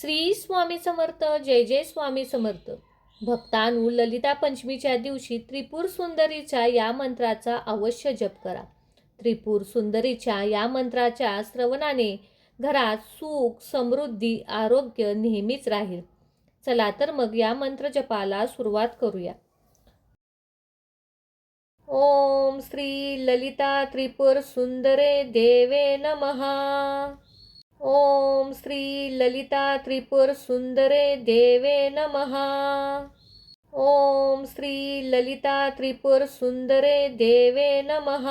श्री स्वामी समर्थ जय जय स्वामी समर्थ. भक्तानु ललिता पंचमीच्या दिवशी त्रिपुर सुंदरीच्या या मंत्राचा अवश्य जप करा. त्रिपुर सुंदरीच्या या मंत्राच्या श्रवणाने घरात सुख समृद्धी आरोग्य नेहमीच राहील. चला तर मग या मंत्र जपाला सुरुवात करूया. ओम श्री ललिता त्रिपुर सुंदरे देवे नमः. ओम श्री ललिता त्रिपुर सुंदरे देवे नमः। ओम श्री ललिता त्रिपुर सुंदरे देवे नमः।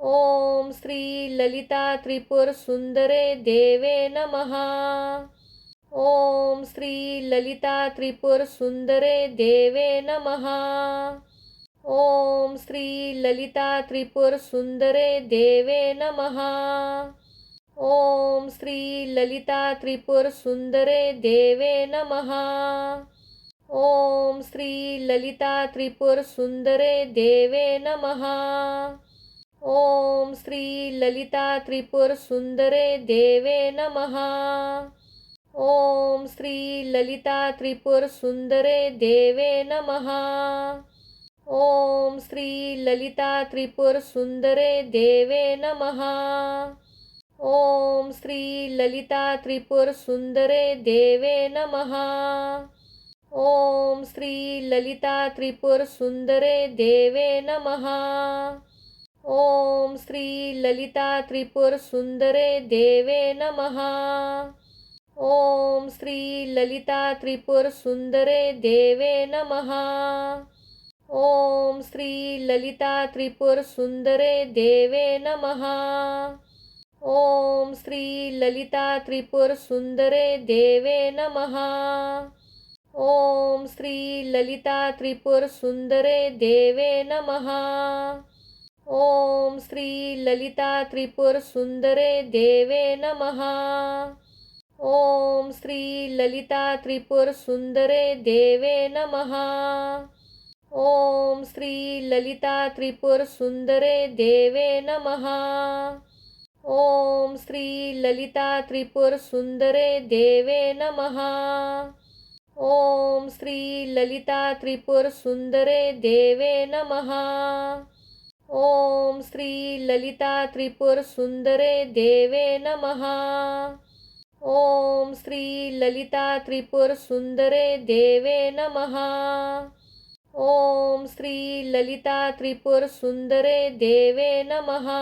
ओम श्री ललिता त्रिपुर सुंदरे देवे नमः। ओम श्री ललिता त्रिपुर सुंदरे देवे नमः। ओम श्री ललिता त्रिपुर सुंदरे देवे ओम श्री ललिता त्रिपुर सुंदरे देवे नमः। ओम श्री ललिता त्रिपुर सुंदरे देवे नमः। ओम श्री ललिता त्रिपुर सुंदरे देवे नमः। ओम श्री ललिता त्रिपुर सुंदरे देवे नमः। ओम श्री ललिता त्रिपुर सुंदरे देवे नमः। ओम श्री ललिता त्रिपुर सुंदरे देवे नमः। ओम श्री ललिता त्रिपुर सुंदरे देवे नमः। ओम श्री ललिता त्रिपुर सुंदरे देवे नमः। ओम श्री ललिता त्रिपुर सुंदरे देवे नमः। ओम श्री ललिता त्रिपुर सुंदरे देवे नमः। ओम श्री ललिता त्रिपुर सुंदरे देवे नमः। ओम श्री ललिता त्रिपुर सुंदरे देवे नमः। ओम श्री ललिता त्रिपुर सुंदरे देवे नमः। ओम श्री ललिता त्रिपुर सुंदरे देवे नमः। ओम श्री ललिता त्रिपुर सुंदरे देवे नमः। ओम श्री ललिता त्रिपुर सुंदरे देवे नमः। ओम श्री ललिता त्रिपुर सुंदरे देवे नमः। ओम श्री ललिता त्रिपुर सुंदरे देवे नमः। ओम श्री ललिता त्रिपुर सुंदरे देवे नमः। ओम श्री ललिता त्रिपुर सुंदरे देवे नमः।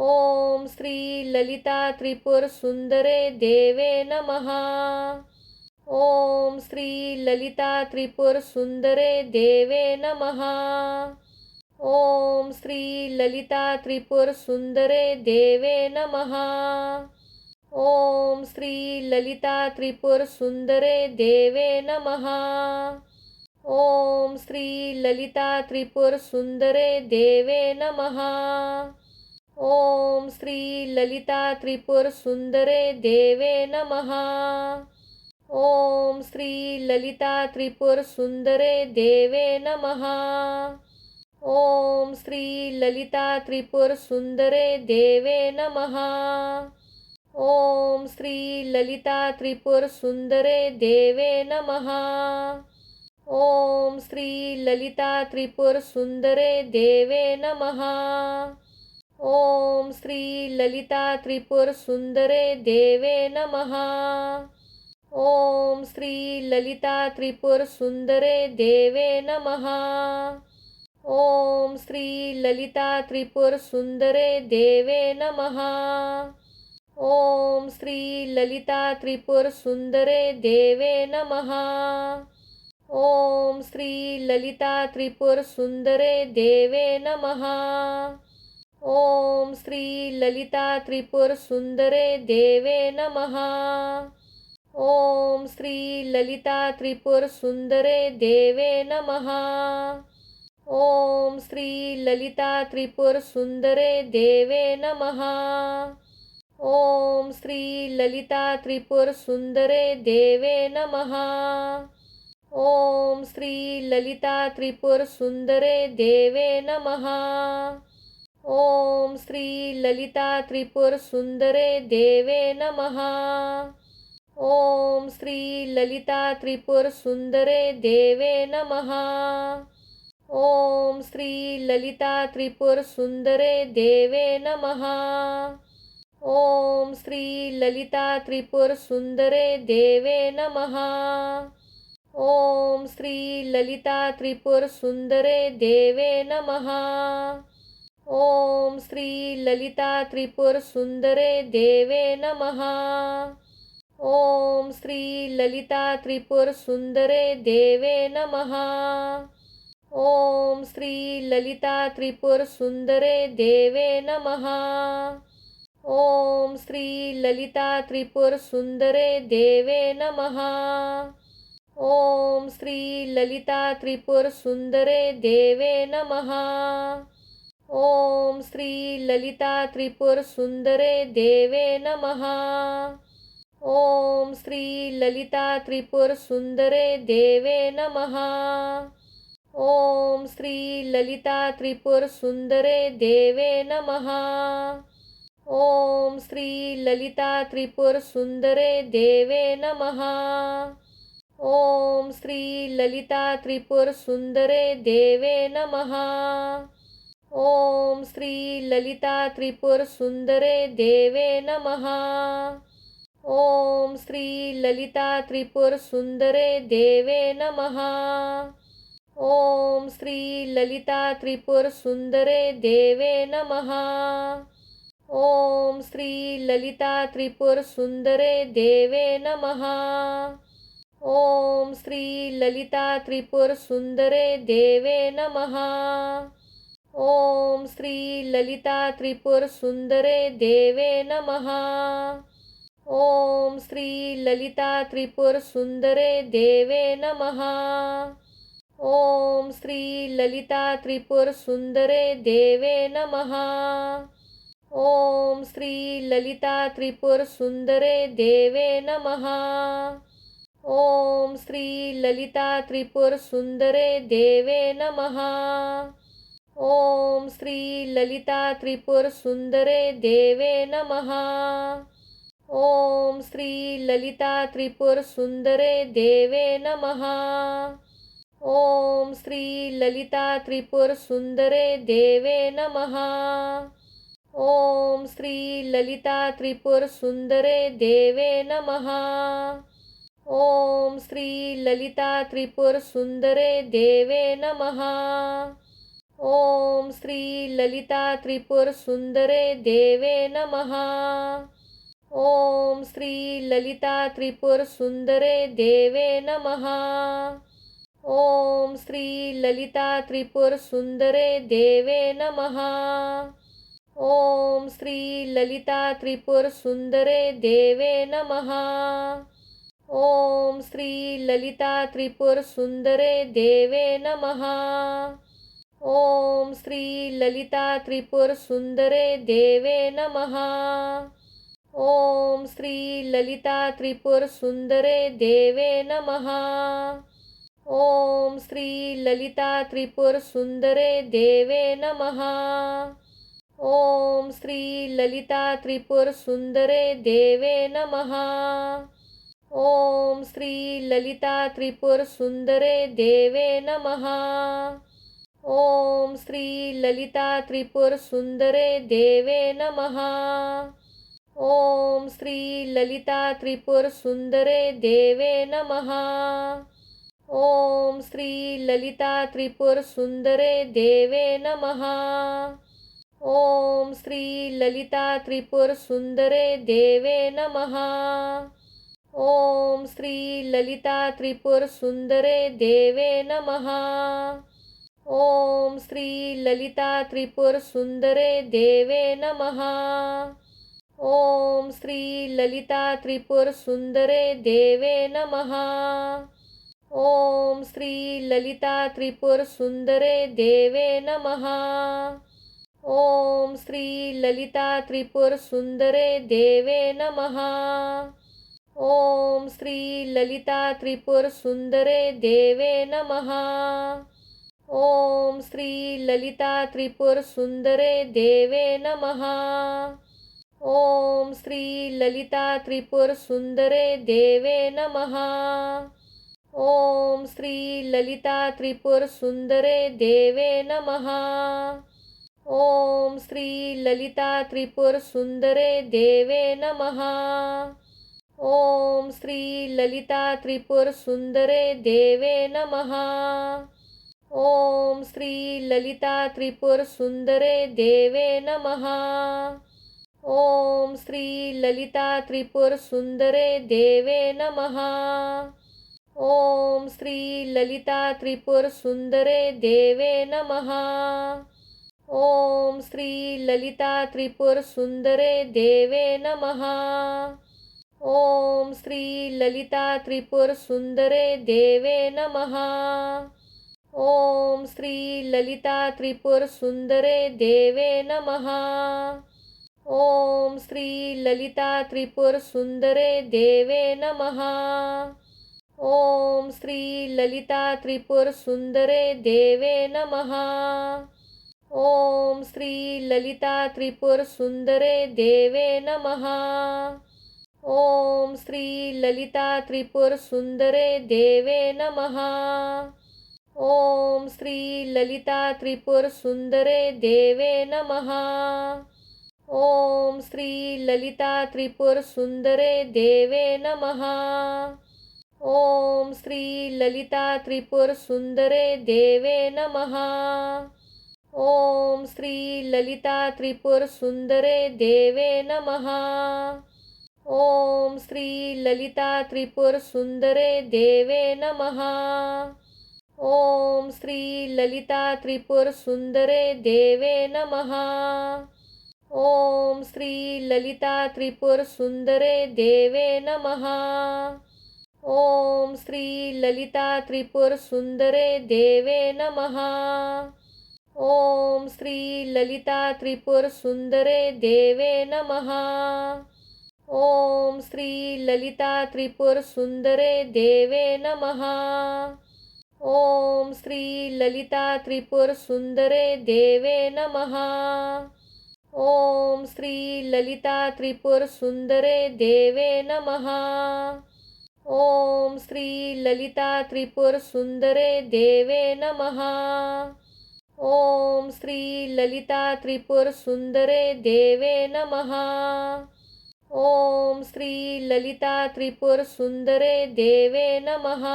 ओम श्री ललिता त्रिपुर सुंदरे देवे नमहा ओम श्री ललिता त्रिपुर सुंदरे देवे नमहा ओम श्री ललिता त्रिपुर सुंदरे देवे नमहा ओम श्री ललिता त्रिपुर सुंदरे देवे नमहा ओम श्री ललिता त्रिपुर सुंदरे देवे नमहा श्री ललिता त्रिपुर सुंदरे देवे नमहा ओम श्री ललिता त्रिपुर सुंदरे देवे नमहा ओम श्री ललिता त्रिपुर सुंदरे देवे नमहा ओम श्री ललिता त्रिपुर सुंदरे देवे नमहा ओम श्री ललिता त्रिपुर सुंदरे देवे नमहा ओम श्री ललिता त्रिपुर सुंदरे देवे नमः। ओम श्री ललिता त्रिपुर सुंदरे देवे नमः। ओम श्री ललिता त्रिपुर सुंदरे देवे नमः। ओम श्री ललिता त्रिपुर सुंदरे देवे नमः। ओम श्री ललिता त्रिपुर सुंदरे देवे नमः। ओम श्री ललिता त्रिपुर सुंदरे देवे नमः। ओम श्री ललिता त्रिपुर सुंदरे देवे नमः। ओम श्री ललिता त्रिपुर सुंदरे देवे नमः। ओम श्री ललिता त्रिपुर सुंदरे देवे नमः। ओम श्री ललिता त्रिपुर सुंदरे देवे नमः। ओम श्री ललिता त्रिपुर सुंदरे देवे नमहा ओम श्री ललिता त्रिपुर सुंदरे देवे नमहा ओम श्री ललिता त्रिपुर सुंदरे देवे नमहा ओम श्री ललिता त्रिपुर सुंदरे देवे नमहा ओम श्री ललिता त्रिपुर सुंदरे देवे नमः। ओम श्री ललिता त्रिपुर सुंदरे देवे नमः। ओम श्री ललिता त्रिपुर सुंदरे देवे नमः। ओम श्री ललिता त्रिपुर सुंदरे देवे नमः। ओम श्री ललिता त्रिपुर सुंदरे देवे नमः। ओम श्री ललिता त्रिपुर सुंदरे देवे नमः। ॐ श्री ललिता त्रिपुरसुन्दरे देवे नमः। ॐ श्री ललिता त्रिपुरसुन्दरे देवे नमः। ॐ श्री ललिता त्रिपुरसुन्दरे देवे नमः। ॐ श्री ललिता त्रिपुरसुन्दरे देवे नमः। ॐ श्री ललिता त्रिपुरसुन्दरे देवे नमः। ओम श्री ललिता त्रिपुर सुंदरे देवे नमः। ओम श्री ललिता त्रिपुर सुंदरे देवे नमः। ओम श्री ललिता त्रिपुर सुंदरे देवे नमः। ओम श्री ललिता त्रिपुर सुंदरे देवे नमः। ओम श्री ललिता त्रिपुर सुंदरे देवे नमः। ॐ सुंदरे देवे नमः। ॐ सुंदरे देवे नमः। ॐ सुंदरे देवे नमः। ॐ सुंदरे देवे नमः। ॐ सुंदरे देवे नमः। ओम श्री ललिता त्रिपुर सुंदरे देवे नमः। ओम श्री ललिता त्रिपुर सुंदरे देवे नमः। ओम श्री ललिता त्रिपुर सुंदरे देवे नमः। ओम श्री ललिता त्रिपुर सुंदरे देवे नमः। ओम श्री ललिता त्रिपुर सुंदरे देवे नमः। ॐ श्री ललिता त्रिपुरसुन्दरे देवे नमः। ॐ श्री ललिता त्रिपुरसुन्दरे देवे नमः। ॐ श्री ललिता त्रिपुरसुन्दरे देवे नमः। ॐ श्री ललिता त्रिपुरसुन्दरे देवे नमः। ॐ श्री ललिता त्रिपुरसुन्दरे देवे नमः। ओम श्री ललिता त्रिपुर सुंदरे देवे नमः। ओम श्री ललिता त्रिपुर सुंदरे देवे नमः। ओम श्री ललिता त्रिपुर सुंदरे देवे नमः। ओम श्री ललिता त्रिपुर सुंदरे देवे नमः। ओम श्री ललिता त्रिपुर सुंदरे देवे नमः। ओम श्री ललिता त्रिपुर सुंदरे देवे नमः। ओम श्री ललिता त्रिपुर सुंदरे देवे नमः। ओम श्री ललिता त्रिपुर सुंदरे देवे नमः। ओम श्री ललिता त्रिपुर सुंदरे देवे नमः। ओम श्री ललिता त्रिपुर सुंदरे देवे नमः। ओम श्री ललिता त्रिपुर सुंदरे देवे नमहा ओम श्री ललिता त्रिपुर सुंदरे देवे नमहा ओम श्री ललिता त्रिपुर सुंदरे देवे नमहा ओम श्री ललिता त्रिपुर सुंदरे देवे नमहा ओम श्री ललिता त्रिपुर सुंदरे देवे नमहा ॐ श्री ललिता त्रिपुरसुन्दरे देवे नमः। ॐ श्री ललिता त्रिपुरसुन्दरे देवे नमः। ॐ श्री ललिता त्रिपुरसुन्दरे देवे नमः। ॐ श्री ललिता त्रिपुरसुन्दरे देवे नमः। ॐ श्री ललिता त्रिपुरसुन्दरे देवे नमः। ओम श्री ललिता त्रिपुर सुंदरे देवे नमः। ओम श्री ललिता त्रिपुर सुंदरे देवे नमः। ओम श्री ललिता त्रिपुर सुंदरे देवे नमः। ओम श्री ललिता त्रिपुर सुंदरे देवे नमः। ओम श्री ललिता त्रिपुर सुंदरे देवे नमः। ॐ श्री ललिता त्रिपुरसुन्दरे देवे नमः। ॐ श्री ललिता त्रिपुरसुन्दरे देवे नमः। ॐ श्री ललिता त्रिपुरसुन्दरे देवे नमः। ॐ श्री ललिता त्रिपुरसुन्दरे देवे नमः। ॐ श्री ललिता त्रिपुरसुन्दरे देवे नमः। ओम श्री ललिता त्रिपुर सुंदरे देवे नमः। ओम श्री ललिता त्रिपुर सुंदरे देवे नमः। ओम श्री ललिता त्रिपुर सुंदरे देवे नमः। ओम श्री ललिता त्रिपुर सुंदरे देवे नमः। ओम श्री ललिता त्रिपुर सुंदरे देवे नमः। ओम श्री ललिता त्रिपुर सुंदरे देवे नमहा ओम श्री ललिता त्रिपुर सुंदरे देवे नमहा ओम श्री ललिता त्रिपुर सुंदरे देवे नमहा ओम श्री ललिता त्रिपुर सुंदरे देवे नमहा ओम श्री ललिता त्रिपुर सुंदरे देवे नमहा ओम श्री ललिता त्रिपुर सुंदरे देवे नमः। ओम श्री ललिता त्रिपुर सुंदरे देवे नमः। ओम श्री ललिता त्रिपुर सुंदरे देवे नमः। ओम श्री ललिता त्रिपुर सुंदरे देवे नमः। ओम श्री ललिता त्रिपुर सुंदरे देवे नमः।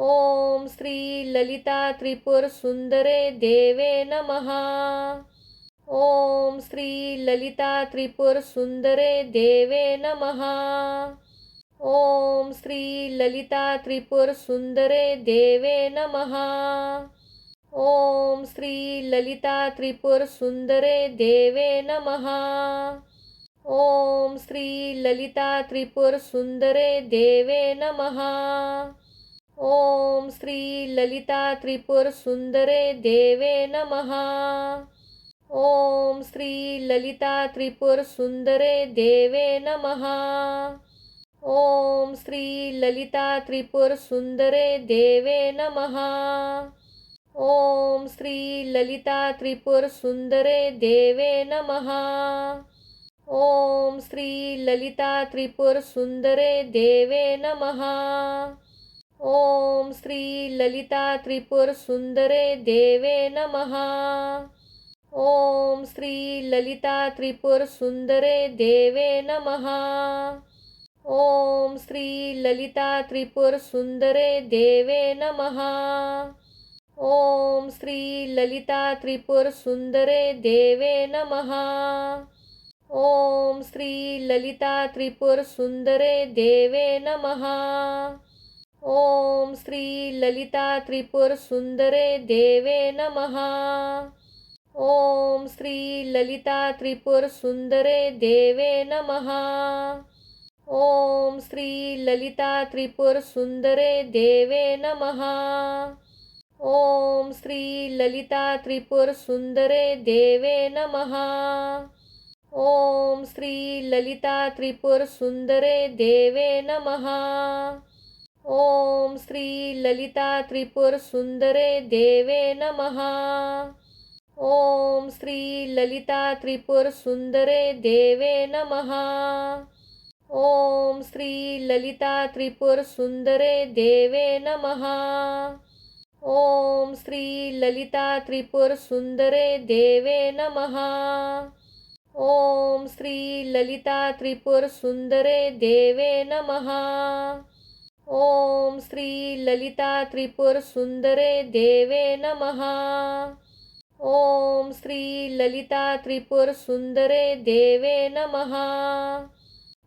ॐ श्री ललिता त्रिपुरसुन्दरे देवे नमः। ॐ श्री ललिता त्रिपुरसुन्दरे देवे नमः। ॐ श्री ललिता त्रिपुरसुन्दरे देवे नमः। ॐ श्री ललिता त्रिपुरसुन्दरे देवे नमः। ॐ श्री ललिता त्रिपुरसुन्दरे देवे नमः। ॐ श्रीललितात्रिपुरसुन्दरे देवे नमः। ॐ श्रीललितात्रिपुरसुन्दरे देवे नमः। ॐ श्रीललितात्रिपुरसुन्दरे देवे नमः। ॐ श्रीललितात्रिपुरसुन्दरे देवे नमः। ॐ श्रीललितात्रिपुरसुन्दरे देवे नमः। ओम श्री ललिता त्रिपुर सुंदरे देवे नमहा ओम श्री ललिता त्रिपुर सुंदरे देवे नमहा ओम श्री ललिता त्रिपुर सुंदरे देवे नमहा ओम श्री ललिता त्रिपुर सुंदरे देवे नमहा ओम श्री ललिता त्रिपुर सुंदरे देवे नमहा ओम श्री ललिता त्रिपुर सुंदरे देवे नमः। ओम श्री ललिता त्रिपुर सुंदरे देवे नमः। ओम श्री ललिता त्रिपुर सुंदरे देवे नमः। ओम श्री ललिता त्रिपुर सुंदरे देवे नमः। ओम श्री ललिता त्रिपुर सुंदरे देवे नमः। ॐ श्री ललिता त्रिपुरसुन्दरे देवे नमः। ॐ श्री ललिता त्रिपुरसुन्दरे देवे नमः। ॐ श्री ललिता त्रिपुरसुन्दरे देवे नमः। ॐ श्री ललिता त्रिपुरसुन्दरे देवे नमः। ॐ श्री ललिता त्रिपुरसुन्दरे देवे नमः। ओम श्री ललिता त्रिपुर सुंदरे देवे नमः। ओम श्री ललिता त्रिपुर सुंदरे देवे नमः।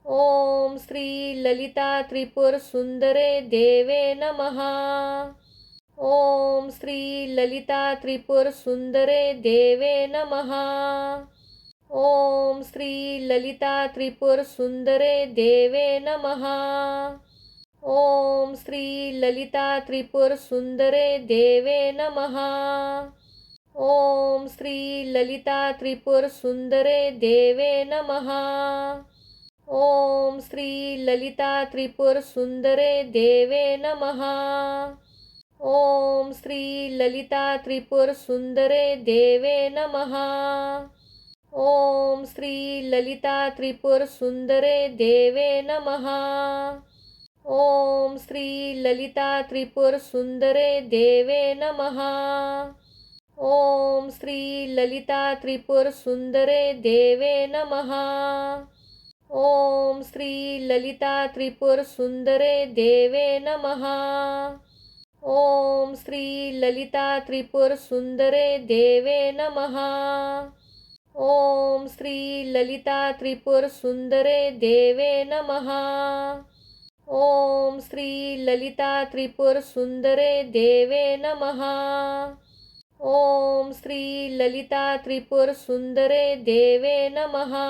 ओम श्री ललिता त्रिपुर सुंदरे देवे नमः। ओम श्री ललिता त्रिपुर सुंदरे देवे नमः। ओम श्री ललिता त्रिपुर सुंदरे देवे नमः। ओम श्री ललिता त्रिपुर सुंदरे देवे नमः। ओम श्री ललिता त्रिपुर सुंदरे देवे नमः। ओम श्री ललिता त्रिपुर सुंदरे देवे नमः। ओम श्री ललिता त्रिपुर सुंदरे देवे नमः। ओम श्री ललिता त्रिपुर सुंदरे देवे नमः। ओम श्री ललिता त्रिपुर सुंदरे देवे नमः। ओम श्री ललिता त्रिपुर सुंदरे देवे नमः। ओम श्री ललिता त्रिपुर सुंदरे देवे नमः। ओम श्री ललिता त्रिपुर सुंदरे देवे नमः। ओम श्री ललिता त्रिपुर सुंदरे देवे नमः। ओम श्री ललिता त्रिपुर सुंदरे देवे नमहा ओम श्री ललिता त्रिपुर सुंदरे देवे नमहा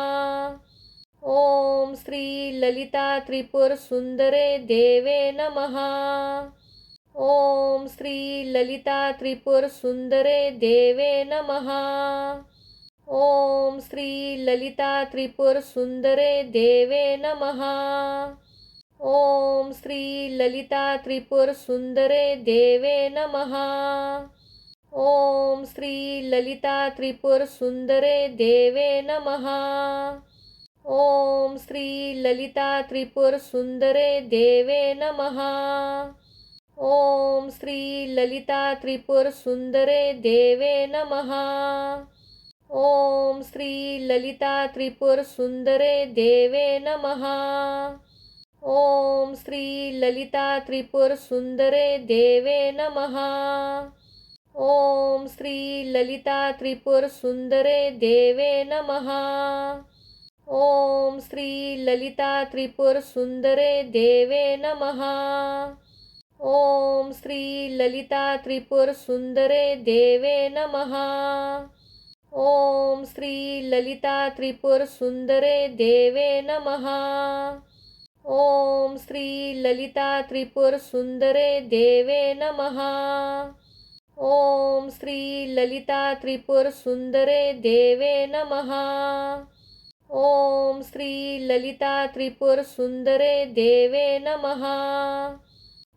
ओम श्री ललिता त्रिपुर सुंदरे देवे नमः। ओम श्री ललिता त्रिपुर सुंदरे देवे नमहा ओम श्री ललिता त्रिपुर सुंदरे देवे नमहा ओम श्री ललिता त्रिपुर सुंदरे देवे नमहा ओम श्री ललिता त्रिपुर सुंदरे देवे नमहा ओम श्री ललिता त्रिपुर सुंदरे देवे नमहा ओम श्री ललिता त्रिपुर सुंदरे देवे नमहा ओम श्री ललिता त्रिपुर सुंदरे देवे नमहा ओम श्री ललिता त्रिपुर सुंदरे देवे नमः। ओम श्री ललिता त्रिपुर सुंदरे देवे नमः। ओम श्री ललिता त्रिपुर सुंदरे देवे नमः। ओम श्री ललिता त्रिपुर सुंदरे देवे नमः। ओम श्री ललिता त्रिपुर सुंदरे देवे नमः। ओम श्री ललिता त्रिपुर सुंदरे देवे नमः। ओम श्री ललिता त्रिपुर सुंदरे देवे नमः। ओम श्री ललिता त्रिपुर सुंदरे देवे नमः।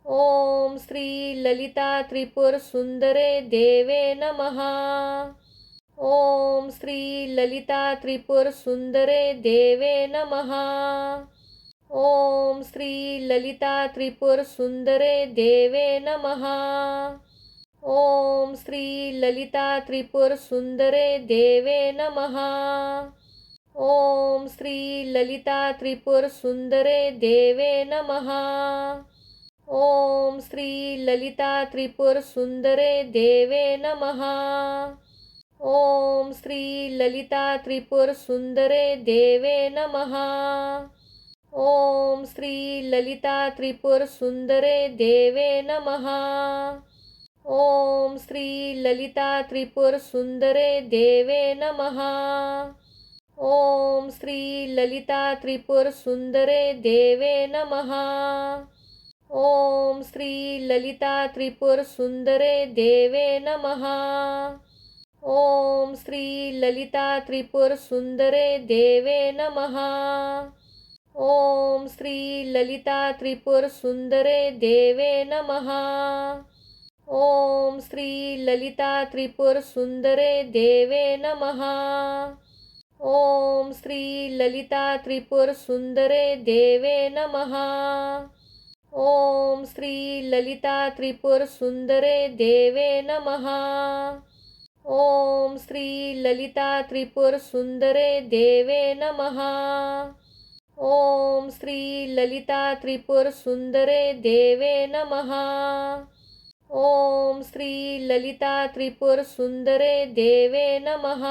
ओम श्री ललिता त्रिपुर सुंदरे देवे नमः। ओम श्री ललिता त्रिपुर सुंदरे देवे नमः। ओम श्री ललिता त्रिपुर सुंदरे देवे नमहा ओम श्री ललिता त्रिपुर सुंदरे देवे नमहा ओम श्री ललिता त्रिपुर सुंदरे देवे नमः। ओम श्री ललिता त्रिपुर सुंदरे देवे नमहा ओम श्री ललिता त्रिपुर सुंदरे देवे नमहा ओम श्री ललिता त्रिपुर सुंदरे देवे नमहा ओम श्री ललिता त्रिपुर सुंदरे देवे नमहा ओम श्री ललिता त्रिपुर सुंदरे देवे नमहा ओम श्री ललिता त्रिपुर सुंदरे देवे नमहा ओम श्री ललिता त्रिपुर सुंदरे देवे नमहा ओम श्री ललिता त्रिपुर सुंदरे देवे नमः। ओम श्री ललिता त्रिपुर सुंदरे देवे नमः। ओम श्री ललिता त्रिपुर सुंदरे देवे नमः। ओम श्री ललिता त्रिपुर सुंदरे देवे नमः। ओम श्री ललिता त्रिपुर सुंदरे देवे नमः। ओम श्री ललिता त्रिपुर सुंदरे देवे नमः। ओम श्री ललिता त्रिपुर सुंदरे देवे नमः।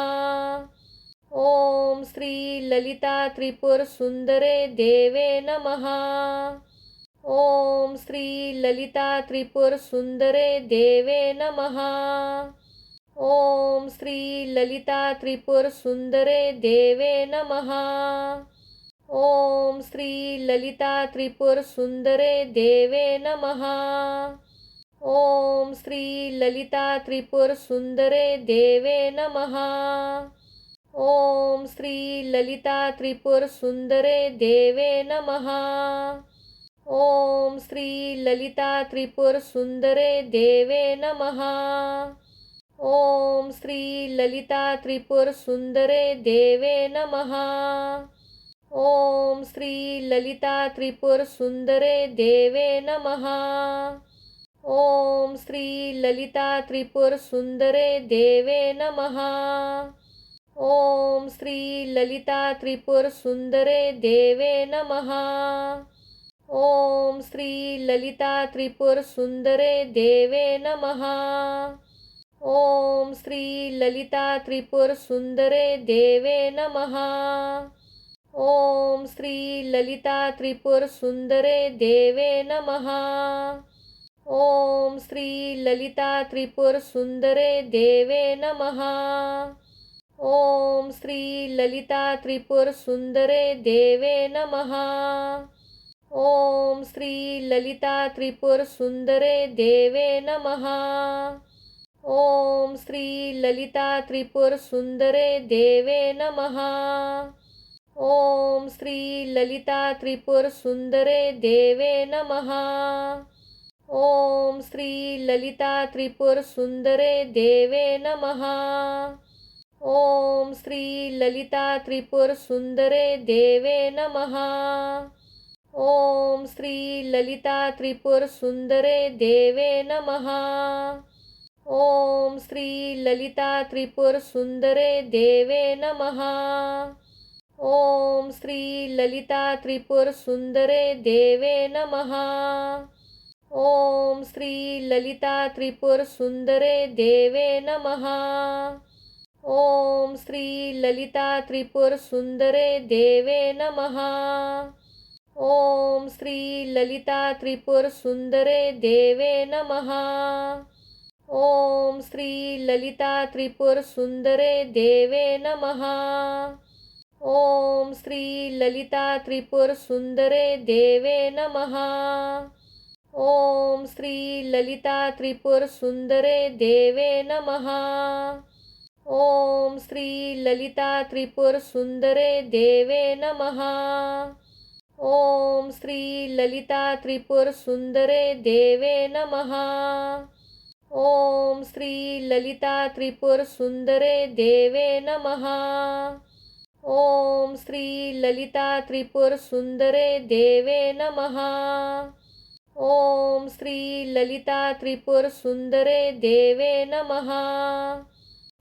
ओम श्री ललिता त्रिपुर सुंदरे देवे नमः। ओम श्री ललिता त्रिपुर सुंदरे देवे नमः। ओम श्री ललिता त्रिपुर सुंदरे देवे नमः। ओम श्री ललिता त्रिपुर सुंदरे देवे नमः। ओम श्री ललिता त्रिपुर सुंदरे देवे नमः। ओम श्री ललिता त्रिपुर सुंदरे देवे नमः। ओम श्री ललिता त्रिपुर सुंदरे देवे नमः। ओम श्री ललिता त्रिपुर सुंदरे देवे नमः। ओम श्री ललिता त्रिपुर सुंदरे देवे नमहा ओम श्री ललिता त्रिपुर सुंदरे देवे नमहा ओम श्री ललिता त्रिपुर सुंदरे देवे नमहा ओम श्री ललिता त्रिपुर सुंदरे देवे नमहा ओम श्री ललिता त्रिपुर सुंदरे देवे नमहा ओम श्री ललिता त्रिपुर सुंदरे देवे नमः। ओम श्री ललिता त्रिपुर सुंदरे देवे नमः। ओम श्री ललिता त्रिपुर सुंदरे देवे नमः। ओम श्री ललिता त्रिपुर सुंदरे देवे नमः। ओम श्री ललिता त्रिपुर सुंदरे देवे नमः। ॐ श्री ललिता त्रिपुरसुन्दरे देवे नमः। ॐ श्री ललिता त्रिपुरसुन्दरे देवे नमः। ॐ श्री ललिता त्रिपुरसुन्दरे देवे नमः। ॐ श्री ललिता त्रिपुरसुन्दरे देवे नमः। ॐ श्री ललिता त्रिपुरसुन्दरे देवे नमः। ओम श्री ललिता त्रिपुर सुंदरे देवे नमः। ओम श्री ललिता त्रिपुर सुंदरे देवे नमः। ओम श्री ललिता त्रिपुर सुंदरे देवे नमः। ओम श्री ललिता त्रिपुर सुंदरे देवे नमः। ओम श्री ललिता त्रिपुर सुंदरे देवे नमः। ॐ सुंदरे देवे नमः। ॐ सुंदरे देवे नमः। ॐ सुंदरे देवे नमः। ॐ सुंदरे देवे नमः। ॐ सुंदरे देवे नमः। ओम श्री ललिता त्रिपुर सुंदरे देवे नमः। ओम श्री ललिता त्रिपुर सुंदरे देवे नमः।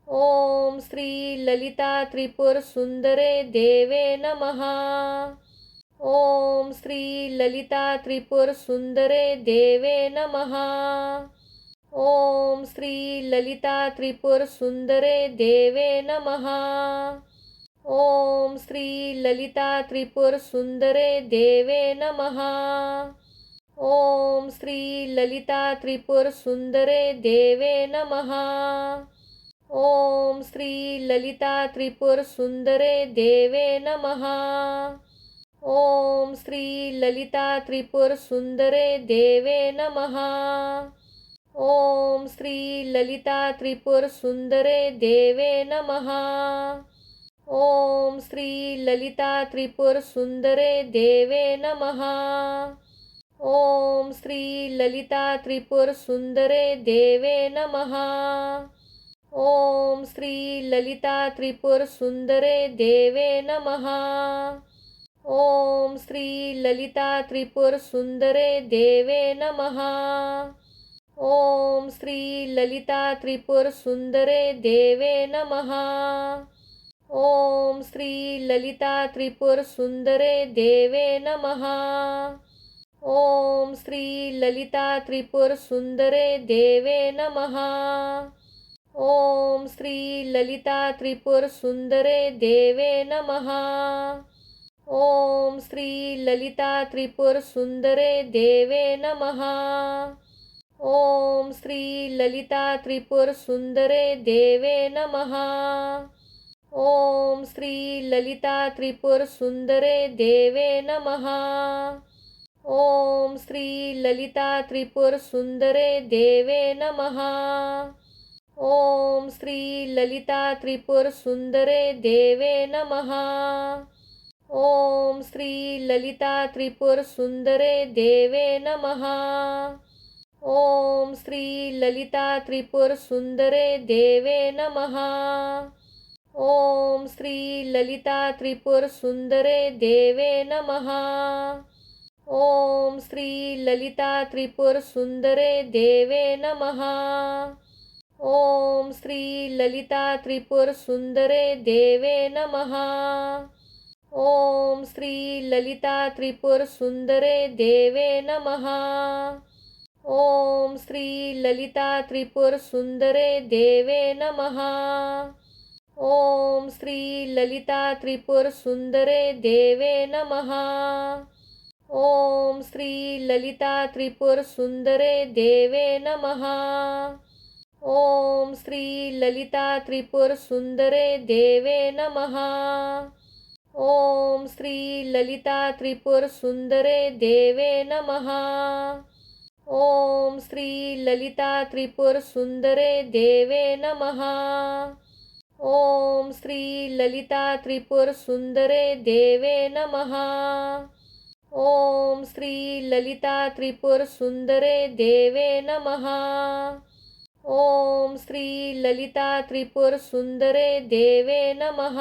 ओम श्री ललिता त्रिपुर सुंदरे देवे नमः। ओम श्री ललिता त्रिपुर सुंदरे देवे नमः। ओम श्री ललिता त्रिपुर सुंदरे देवे नमः। ॐ श्री ललिता त्रिपुर सुन्दरे देवे नमः। ॐ श्री ललिता त्रिपुर सुन्दरे देवे नमः। ॐ श्री ललिता त्रिपुर सुन्दरे देवे नमः। ॐ श्री ललिता त्रिपुर सुन्दरे देवे नमः। ॐ श्री ललिता त्रिपुर सुन्दरे देवे नमः। ओम श्री ललिता त्रिपुर सुंदरे देवे नमः। ओम श्री ललिता त्रिपुर सुंदरे देवे नमः। ओम श्री ललिता त्रिपुर सुंदरे देवे नमः। ओम श्री ललिता त्रिपुर सुंदरे देवे नमः। ओम श्री ललिता त्रिपुर सुंदरे देवे नमः। ॐ सुंदरे देवे नमः। ॐ सुंदरे देवे नमः। ॐ सुंदरे देवे नमः। ॐ सुंदरे देवे नमः। ॐ सुंदरे देवे नमः। ओम श्री ललिता त्रिपुर सुंदरे देवे नमः। ओम श्री ललिता त्रिपुर सुंदरे देवे नमः। ओम श्री ललिता त्रिपुर सुंदरे देवे नमः। ओम श्री ललिता त्रिपुर सुंदरे देवे नमः। ओम श्री ललिता त्रिपुर सुंदरे देवे नमः। ॐ श्री ललिता त्रिपुर सुंदरे देवे नमः। ॐ श्री ललिता त्रिपुर सुंदरे देवे नमः। ॐ श्री ललिता त्रिपुर सुंदरे देवे नमः। ॐ श्री ललिता त्रिपुर सुंदरे देवे नमः। ॐ श्री ललिता त्रिपुर सुंदरे देवे नमः। ओम श्री ललिता त्रिपुर सुंदरे देवे नमः। ओम श्री ललिता त्रिपुर सुंदरे देवे नमः। ओम श्री ललिता त्रिपुर सुंदरे देवे नमः। ओम श्री ललिता त्रिपुर सुंदरे देवे नमः। ओम श्री ललिता त्रिपुर सुंदरे देवे नमः। ॐ श्री ललिता त्रिपुर सुंदरे देवे नमः। ॐ श्री ललिता त्रिपुर सुंदरे देवे नमः। ॐ श्री ललिता त्रिपुर सुंदरे देवे नमः।